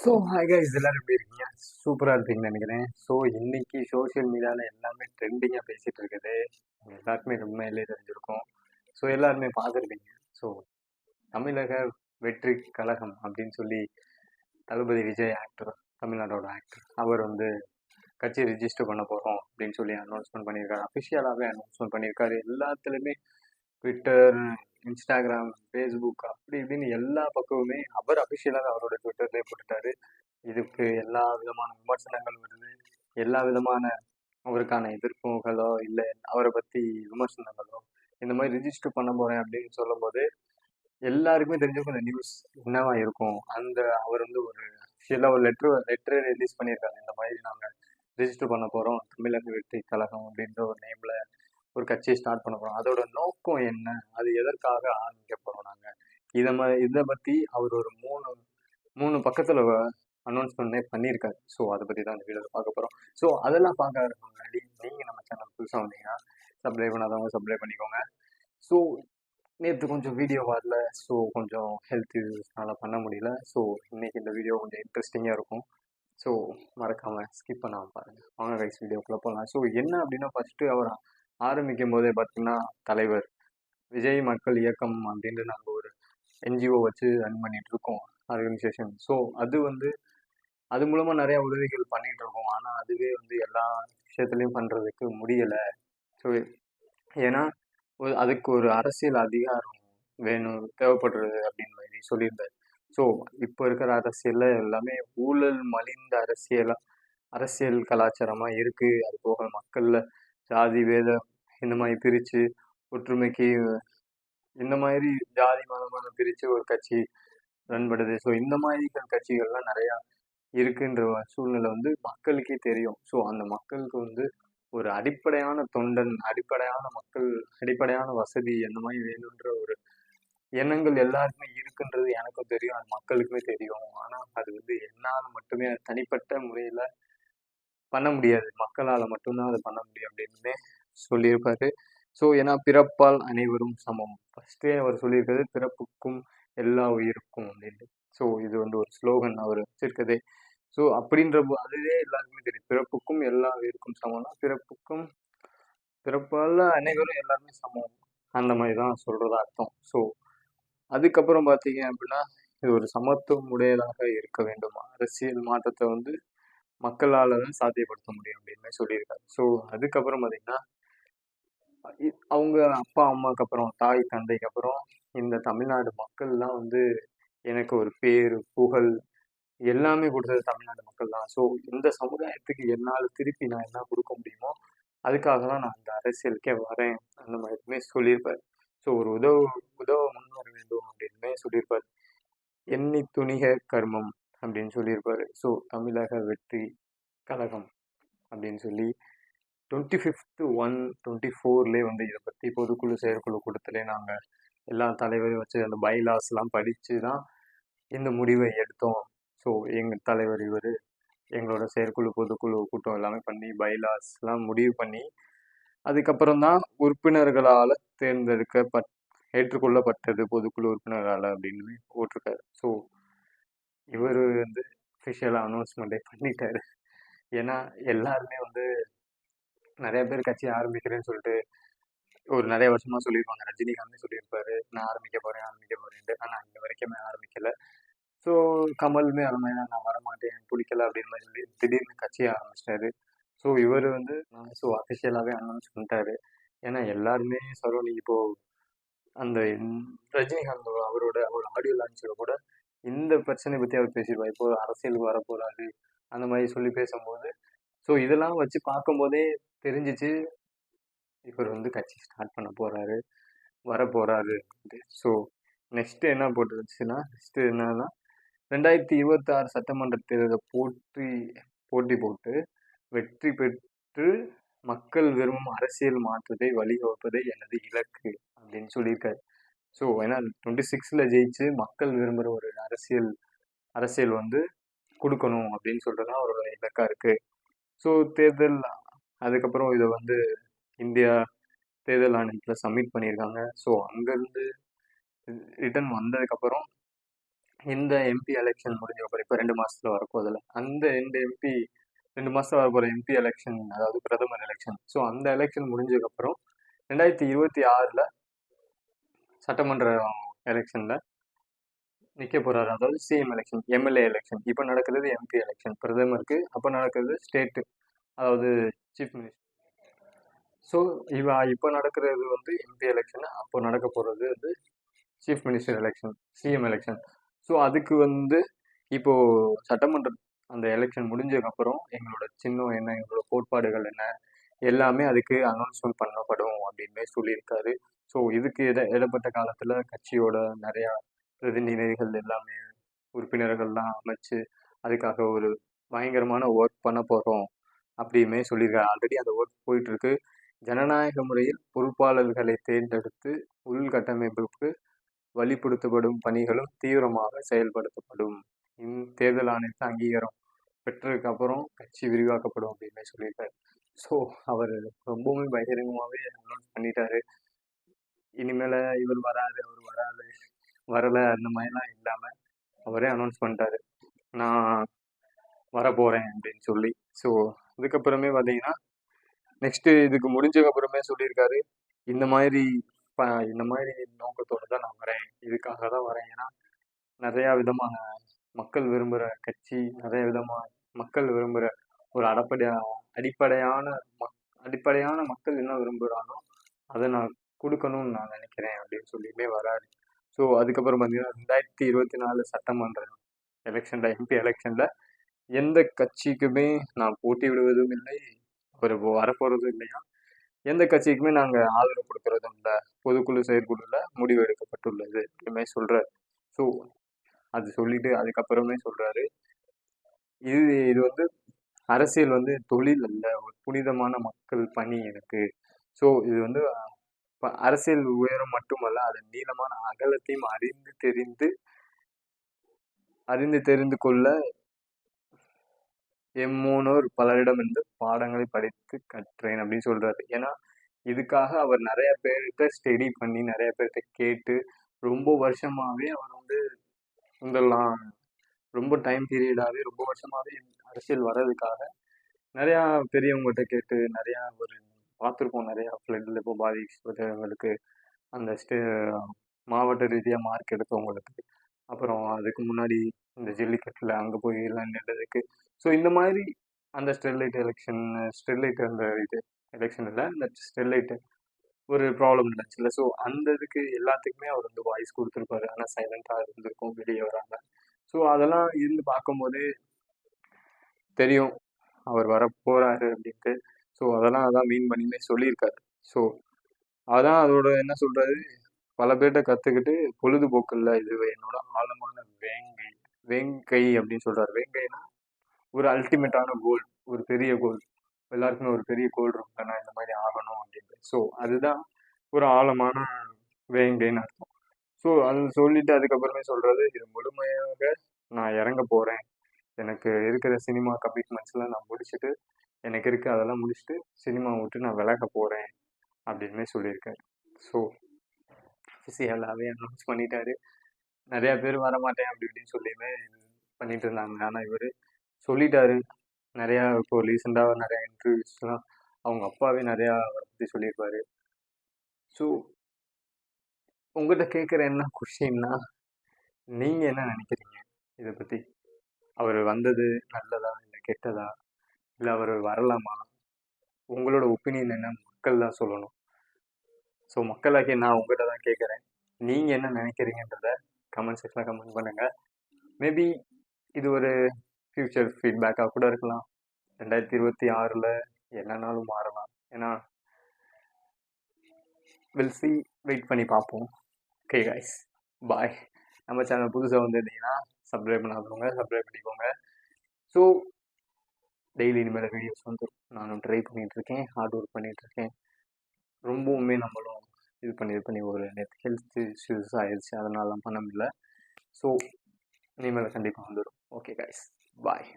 So hi guys எல்லாரும் எப்படி இருக்கீங்க? சூப்பராக இருப்பீங்கன்னு நினைக்கிறேன். ஸோ இன்னைக்கு சோஷியல் மீடியாவில் எல்லாமே ட்ரெண்டிங்காக பேசிகிட்டு இருக்குது. எல்லாருக்குமே உண்மையிலே தெரிஞ்சிருக்கும். ஸோ எல்லாருமே பார்த்துருப்பீங்க. ஸோ தமிழக வெற்றி கழகம் அப்படின்னு சொல்லி தளபதி விஜய் ஆக்டர் தமிழ்நாடோட ஆக்டர் அவர் வந்து கட்சி ரிஜிஸ்டர் பண்ண போகிறோம் அப்படின்னு சொல்லி அனௌன்ஸ்மெண்ட் பண்ணியிருக்காரு. அஃபிஷியலாகவே அனௌன்ஸ்மெண்ட் பண்ணியிருக்காரு. எல்லாத்துலேயுமே ட்விட்டர் இன்ஸ்டாகிராம் ஃபேஸ்புக் அப்படி இப்படின்னு எல்லா பக்கமுமே அவர் அபிஷியலாக அவரோட ட்விட்டர்லேயே போட்டுட்டாரு. இதுக்கு எல்லா விதமான விமர்சனங்கள் வருது. எல்லா விதமான அவருக்கான எதிர்ப்புகளோ இல்லை அவரை பற்றி விமர்சனங்களோ இந்த மாதிரி ரிஜிஸ்டர் பண்ண போகிறேன் அப்படின்னு சொல்லும்போது எல்லாருக்குமே தெரிஞ்சவங்க இந்த நியூஸ் என்னவா இருக்கும். அந்த அவர் வந்து ஒரு அஃபிஷியலாக ஒரு லெட்ரு லெட்ரு ரிலீஸ் பண்ணியிருக்காங்க இந்த மாதிரி நாங்கள் ரிஜிஸ்டர் பண்ண போகிறோம் தமிழக வெற்றி கழகம் அப்படின்ற ஒரு நேமில் ஒரு கட்சியை ஸ்டார்ட் பண்ண போகிறோம் அதோட நோக்கம் என்ன? அது எதற்காக ஆரம்பிக்க போகிறோம் நாங்கள் இதை ம இதை பற்றி அவர் ஒரு மூணு மூணு பக்கத்தில் அனௌன்ஸ்மெண்ட்னே பண்ணியிருக்காரு. ஸோ அதை பற்றி தான் இந்த வீடியோவில் பார்க்க போகிறோம் ஸோ அதெல்லாம் பார்க்க முன்னாடி நீங்கள் நம்ம சேனல் புதுசாக வந்தீங்கன்னா சப்ஸ்கிரைப் பண்ணாதவங்க சப்ஸ்கிரைப் பண்ணிக்கோங்க. ஸோ நேற்று கொஞ்சம் வீடியோ வரல. ஸோ கொஞ்சம் ஹெல்த் இஷ்யூஸ்னால பண்ண முடியல. ஸோ இன்னைக்கு இந்த வீடியோ கொஞ்சம் இன்ட்ரெஸ்டிங்காக இருக்கும். ஸோ மறக்காமல் ஸ்கிப் பண்ணாமல் பாருங்கள் வாங்க கைஸ் வீடியோக்குள்ளே போகலாம் ஸோ என்ன அப்படின்னா ஃபஸ்ட்டு அவர் ஆரம்பிக்கும் போதே பார்த்தீங்கன்னா தலைவர் விஜய் மக்கள் இயக்கம் அப்படின்ட்டு நாங்கள் ஒரு என்ஜிஓ வச்சு ரன் பண்ணிட்டு இருக்கோம் ஆர்கனைசேஷன் ஸோ அது வந்து அது மூலமாக நிறையா உதவிகள் பண்ணிட்டு இருக்கோம் ஆனால் அதுவே வந்து எல்லா விஷயத்துலையும் பண்ணுறதுக்கு முடியலை. ஸோ ஏன்னா ஒரு அதுக்கு ஒரு அரசியல் அதிகாரம் வேணும் தேவைப்படுறது அப்படின்னு மாதிரி சொல்லியிருந்தார். ஸோ இப்போ இருக்கிற அரசியலில் எல்லாமே ஊழல் மலிந்த அரசியலாக அரசியல் கலாச்சாரமாக இருக்குது அது போக மக்களில் ஜாதி வேதம் இந்த மாதிரி பிரித்து ஒற்றுமைக்கு இந்த மாதிரி ஜாதி மதமான பிரித்து ஒரு கட்சி ரன் பண்ணுது ஸோ இந்த மாதிரி கட்சிகள்லாம் நிறையா இருக்குன்ற சூழ்நிலை வந்து மக்களுக்கே தெரியும். ஸோ அந்த மக்களுக்கு வந்து ஒரு அடிப்படையான தொண்டன் அடிப்படையான மக்கள் அடிப்படையான வசதி அந்த மாதிரி வேணுன்ற ஒரு எண்ணங்கள் எல்லாருக்குமே இருக்குன்றது எனக்கும் தெரியும். அது மக்களுக்குமே தெரியும். ஆனால் அது வந்து என்னால் மட்டுமே தனிப்பட்ட முறையில் பண்ண முடியாது. மக்களால் மட்டும்தான் அதை பண்ண முடியும் அப்படின்னு சொல்லியிருப்பாரு. ஸோ ஏன்னா பிறப்பால் அனைவரும் சமம். ஃபஸ்ட்டே அவர் சொல்லியிருக்கிறது பிறப்புக்கும் எல்லா உயிருக்கும் அப்படின்னு. ஸோ இது வந்து ஒரு ஸ்லோகன் அவர் வச்சிருக்கதே. ஸோ அப்படின்ற அதுவே எல்லாருக்குமே தெரியும். பிறப்புக்கும் எல்லா உயிருக்கும் சமம்னா பிறப்புக்கும் பிறப்பால் அனைவரும் எல்லாருமே சமம். அந்த மாதிரி தான் சொல்கிறதா அர்த்தம். ஸோ அதுக்கப்புறம் பார்த்தீங்க அப்படின்னா இது ஒரு சமத்துவம் உடையதாக இருக்க வேண்டும். அரசியல் மாற்றத்தை வந்து மக்களால் தான் சாத்தியப்படுத்த முடியும் அப்படின்னு சொல்லியிருக்காரு. ஸோ அதுக்கப்புறம் பார்த்தீங்கன்னா அவங்க அப்பா அம்மாவுக்கு அப்புறம் தாய் தந்தைக்கு அப்புறம் இந்த தமிழ்நாடு மக்கள்லாம் வந்து எனக்கு ஒரு பேர் புகழ் எல்லாமே கொடுத்தது தமிழ்நாடு மக்கள் தான் ஸோ இந்த சமுதாயத்துக்கு என்னால் திருப்பி நான் என்ன கொடுக்க முடியுமோ அதுக்காக தான் நான் இந்த அரசியலுக்கே வரேன். அந்த மாதிரியுமே சொல்லியிருப்பார். ஸோ ஒரு உதவ உதவ முன் வர வேண்டும் அப்படின்னுமே சொல்லியிருப்பார். எண்ணி துணிக கர்மம் அப்படின்னு சொல்லியிருப்பார். ஸோ தமிழக வெற்றி கழகம் அப்படின்னு சொல்லி டுவெண்ட்டி ஃபிஃப்த்து ஒன் டுவெண்ட்டி ஃபோர்லேயே வந்து இதை பற்றி பொதுக்குழு செயற்குழு கூட்டத்திலே நாங்கள் எல்லா தலைவரையும் வச்சு அந்த பைலாஸ்லாம் படித்து தான் இந்த முடிவை எடுத்தோம். ஸோ எங்கள் தலைவர் இவர் எங்களோட செயற்குழு பொதுக்குழு கூட்டம் எல்லாமே பண்ணி பைலாஸ்லாம் முடிவு பண்ணி அதுக்கப்புறம் தான் உறுப்பினர்களால் தேர்ந்தெடுக்கப்பட் ஏற்றுக்கொள்ளப்பட்டது பொதுக்குழு உறுப்பினர்களால் அப்படின்னு போட்டிருக்காரு. ஸோ இவர் வந்து அஃபிஷியலாக அனௌன்ஸ்மெண்ட்டே பண்ணிட்டாரு. ஏன்னா எல்லாருமே வந்து நிறைய பேர் கட்சி ஆரம்பிக்கிறேன்னு சொல்லிட்டு ஒரு நிறைய வருஷமா சொல்லியிருப்பாங்க. ரஜினிகாந்தே சொல்லியிருப்பாரு. நான் ஆரம்பிக்க போறேன் ஆரம்பிக்க போறேன்ட்டு. ஆனால் இன்ன வரைக்குமே ஆரம்பிக்கல. ஸோ கமலுமே அது மாதிரி நான் வரமாட்டேன் பிடிக்கல அப்படின்னு மாதிரி சொல்லி திடீர்னு கட்சியை ஆரம்பிச்சிட்டாரு. ஸோ இவர் வந்து ஸோ அஃபிஷியலாகவே அனௌன்ஸ் பண்ணிட்டாரு. ஏன்னா எல்லாருமே சரோனி இப்போ அந்த ரஜினிகாந்த் அவரோட அவர் ஆடியோ லான்ச்சில் கூட இந்த பிரச்சனை பற்றி அவர் பேசியிருப்பார் இப்போ அரசியலுக்கு வரப்போறாரு. அந்த மாதிரி சொல்லி பேசும்போது ஸோ இதெல்லாம் வச்சு பார்க்கும்போதே தெரிஞ்சிச்சு. இவர் வந்து கட்சி ஸ்டார்ட் பண்ண போகிறாரு வர போகிறாரு ஸோ நெக்ஸ்ட்டு என்ன போட்டுருச்சுன்னா நெக்ஸ்ட்டு என்னன்னா ரெண்டாயிரத்தி இருபத்தாறு சட்டமன்ற தேர்தலை போட்டி போட்டி போட்டு வெற்றி பெற்று மக்கள் விரும்பும் அரசியல் மாற்றத்தை வழிவகுப்பதே எனது இலக்கு அப்படின்னு சொல்லியிருக்காரு. ஸோ ஏன்னா டுவெண்ட்டி சிக்ஸில் ஜெயிச்சு மக்கள் விரும்புகிற ஒரு அரசியல் அரசியல் வந்து கொடுக்கணும் அப்படின்னு சொல்கிறது அவரோட இலக்காக இருக்குது ஸோ தேர்தல் அதுக்கப்புறம் இதை வந்து இந்தியா தேர்தல் ஆணையத்தில் சப்மிட் பண்ணியிருக்காங்க ஸோ அங்கேருந்து ரிட்டர்ன் வந்ததுக்கப்புறம் இந்த எம்பி எலெக்ஷன் முடிஞ்ச அப்புறம் இப்போ ரெண்டு மாதத்தில் வரப்போதில்ல அந்த ரெண்டு எம்பி ரெண்டு மாதத்தில் வரப்போகிற எம்பி எலெக்ஷன் அதாவது பிரதமர் எலெக்ஷன் ஸோ அந்த எலெக்ஷன் முடிஞ்சதுக்கப்புறம் ரெண்டாயிரத்தி இருபத்தி ஆறில் சட்டமன்ற எலெக்ஷனில் நிற்க போகிறாரு அதாவது சிஎம் எலெக்ஷன் எம்எல்ஏ எலெக்ஷன் இப்போ நடக்கிறது எம்பி எலெக்ஷன் பிரதமருக்கு அப்போ நடக்கிறது ஸ்டேட்டு அதாவது சீஃப் மினிஸ்டர் ஸோ இவ இப்போ நடக்கிறது வந்து எம்பி எலெக்ஷன் அப்போ நடக்க போகிறது வந்து chief minister election CM election so அதுக்கு வந்து இப்போது சட்டமன்ற அந்த எலெக்ஷன் முடிஞ்சதுக்கப்புறம் எங்களோட சின்னம் என்ன எங்களோட கோட்பாடுகள் என்ன எல்லாமே அதுக்கு அனௌன்ஸ்மெண்ட் பண்ணப்படும் அப்படின்னு சொல்லியிருக்காரு. ஸோ இதுக்கு இட இடப்பட்ட காலத்தில் கட்சியோட நிறையா பிரதிநிதிகள் எல்லாமே உறுப்பினர்கள்லாம் அமைச்சு அதுக்காக ஒரு பயங்கரமான ஒர்க் பண்ண போகிறோம் அப்படியுமே சொல்லியிருக்காரு ஆல்ரெடி அந்த ஒர்க் போயிட்டுருக்கு. ஜனநாயக முறையில் பொறுப்பாளர்களை தேர்ந்தெடுத்து உள்கட்டமைப்புக்கு வழிப்படுத்தப்படும் பணிகளும் தீவிரமாக செயல்படுத்தப்படும். இந் தேர்தல் ஆணையத்தை அங்கீகாரம் பெற்றதுக்கு அப்புறம் கட்சி விரிவாக்கப்படும் அப்படின்னு சொல்லியிருக்காரு. ஸோ அவர் ரொம்பவுமே பகிரங்கமாகவே அனௌன்ஸ் பண்ணிட்டாரு. இனிமேல் இவர் வராது அவர் வராது வரலை அந்த மாதிரிலாம் இல்லாமல் அவரே அனௌன்ஸ் பண்ணிட்டாரு. நான் வரப்போகிறேன் அப்படின்னு சொல்லி. ஸோ அதுக்கப்புறமே பார்த்தீங்கன்னா நெக்ஸ்ட்டு இதுக்கு முடிஞ்சதுக்கப்புறமே சொல்லியிருக்காரு. இந்த மாதிரி இந்த மாதிரி நோக்கத்தோடு தான் நான் வரேன். இதுக்காக தான் வரேன். ஏன்னா நிறையா விதமான மக்கள் விரும்புகிற கட்சி நிறைய விதமாக மக்கள் விரும்புகிற ஒரு அடப்படையா அடிப்படையான மக் அடிப்படையான மக்கள் என்ன விரும்புகிறானோ அதை நான் கொடுக்கணும்னு நான் நினைக்கிறேன் அப்படின்னு சொல்லியுமே வராரு. ஸோ அதுக்கப்புறம் பார்த்தீங்கன்னா ரெண்டாயிரத்தி இருபத்தி நாலு சட்டமன்ற எலெக்ஷனில் எம்பி எலெக்ஷனில் எந்த கட்சிக்குமே நான் போட்டி விடுவதும் இல்லை ஒரு வரப்போகிறதும் இல்லையா? எந்த கட்சிக்குமே நாங்கள் ஆதரவு கொடுக்கறதும் இல்லை. பொதுக்குழு செயற்குழுவில் முடிவு எடுக்கப்பட்டுள்ளது அப்படிமே சொல்கிறார் ஸோ அது சொல்லிட்டு அதுக்கப்புறமே சொல்கிறாரு இது இது வந்து அரசியல் வந்து தொழில் அல்ல ஒரு புனிதமான மக்கள் பணி எனக்கு. ஸோ இது வந்து அரசியல் உயரம் மட்டுமல்ல அதன் நீளமான அகலத்தையும் அறிந்து தெரிந்து அறிந்து தெரிந்து கொள்ள எம்மூனோர் பலரிடமிருந்து பாடங்களை படித்து கற்றேன் அப்படின்னு சொல்றாரு. ஏன்னா இதுக்காக அவர் நிறைய பேர்கிட்ட ஸ்டடி பண்ணி நிறைய பேர்கிட்ட கேட்டு ரொம்ப வருஷமாவே அவர் வந்து இதெல்லாம் ரொம்ப டைம் பீரியடாகவே ரொம்ப வருஷமாவே அரசியல் வர்றதுக்காக நிறையா பெரியவங்ககிட்ட கேட்டு நிறையா ஒரு பார்த்துருக்கோம் நிறையா ஃப்ளட்டில் இப்போ பாதிக்கப்பட்டவங்களுக்கு அந்த ஸ்டே மாவட்ட ரீதியாக மார்க் எடுத்தவங்களுக்கு. அப்புறம் அதுக்கு முன்னாடி இந்த ஜல்லிக்கட்டில் அங்கே போய் எல்லாம் நின்றதுக்கு. ஸோ இந்த மாதிரி அந்த ஸ்டெர்லைட் எலெக்ஷன் ஸ்டெர்லைட் அந்த இது எலெக்ஷன் இல்லை அந்த ஸ்டெர்லைட்டு ஒரு ப்ராப்ளம் இல்லை ஸோ அந்த இதுக்கு எல்லாத்துக்குமே அவர் வந்து வாய்ஸ் கொடுத்துருப்பாரு. ஆனால் சைலண்ட்டாக இருந்திருக்கும் வெளியே வராங்க ஸோ அதெல்லாம் இருந்து பார்க்கும்போது தெரியும் அவர் வர போகிறாரு அப்படின்ட்டு. ஸோ அதெல்லாம் அதான் மீன் பண்ணியுமே சொல்லியிருக்காரு. ஸோ அதான் அதோட என்ன சொல்கிறது பல பேர்கிட்ட கற்றுக்கிட்டு பொழுதுபோக்கில் இது என்னோட ஆழமான வேங்கை வேங்கை அப்படின்னு சொல்கிறார் வேங்கைனா ஒரு அல்டிமேட்டான கோல் ஒரு பெரிய கோல் எல்லாருக்குமே ஒரு பெரிய கோல் இருக்கும் நான் இந்த மாதிரி ஆகணும் அப்படின்ட்டு. ஸோ அதுதான் ஒரு ஆழமான வேங்கைன்னு அர்த்தம். ஸோ அது சொல்லிட்டு அதுக்கப்புறமே சொல்கிறது இது முழுமையாக நான் இறங்க போகிறேன் எனக்கு இருக்கிற சினிமா கமிட்மெண்ட்ஸ்லாம் நான் முடிச்சுட்டு எனக்கு இருக்க. அதெல்லாம் முடிச்சுட்டு சினிமா விட்டு நான் விலக போகிறேன் அப்படின்னு சொல்லியிருக்காரு. ஸோ அஃபிஷியலாகவே அனௌன்ஸ் பண்ணிட்டாரு. நிறையா பேர் வர மாட்டேன் அப்படி இப்படின்னு சொல்லியுமே பண்ணிட்டு இருந்தாங்க. ஆனால் இவர் சொல்லிட்டாரு. நிறையா இப்போ ரீசெண்டாக நிறையா இன்டர்வியூஸ்லாம் அவங்க அப்பாவே நிறையா அவரை பற்றி சொல்லியிருப்பாரு. ஸோ உங்கள்கிட்ட கேட்குற என்ன கொஷின்னா நீங்கள் என்ன நினைக்கிறீங்க? இதை பற்றி அவர் வந்தது நல்லதா இல்லை கெட்டதா? இல்லை அவர் வரலாமா? உங்களோட ஒப்பீனியன் என்ன? மக்கள் தான் சொல்லணும். ஸோ மக்களாகிய நான் உங்கள்கிட்ட தான் கேட்குறேன். நீங்கள் என்ன நினைக்கிறீங்கன்றத கமெண்ட் செக்ஷனில் கமெண்ட் பண்ணுங்கள் மேபி இது ஒரு ஃப்யூச்சர் ஃபீட்பேக்காக கூட இருக்கலாம். ரெண்டாயிரத்தி இருபத்தி ஆறில் என்னன்னாலும் மாறலாம். ஏன்னா வில் சி வெயிட் பண்ணி பார்ப்போம். ஓகே காய்ஸ் பாய் நம்ம சேனல் புதுசாக வந்துருந்தீங்கன்னா சப்ஸ்கிரைப் பண்ணாதவங்க சப்ஸ்கிரைப் பண்ணிக்கோங்க. ஸோ டெய்லி இனிமேல் வீடியோஸ் வந்து நானும் ட்ரை பண்ணிகிட்ருக்கேன் ஹார்ட் ஒர்க் பண்ணிகிட்ருக்கேன் ரொம்பவுமே நம்மளும் இது பண்ணி இது பண்ணி ஒரு நேற்று ஹெல்த் இஷ்யூஸ் ஆயிடுச்சு. அதனால பண்ண முடியல. ஸோ இனிமேல் கண்டிப்பாக வந்துடும் ஓகே கைஸ் பாய்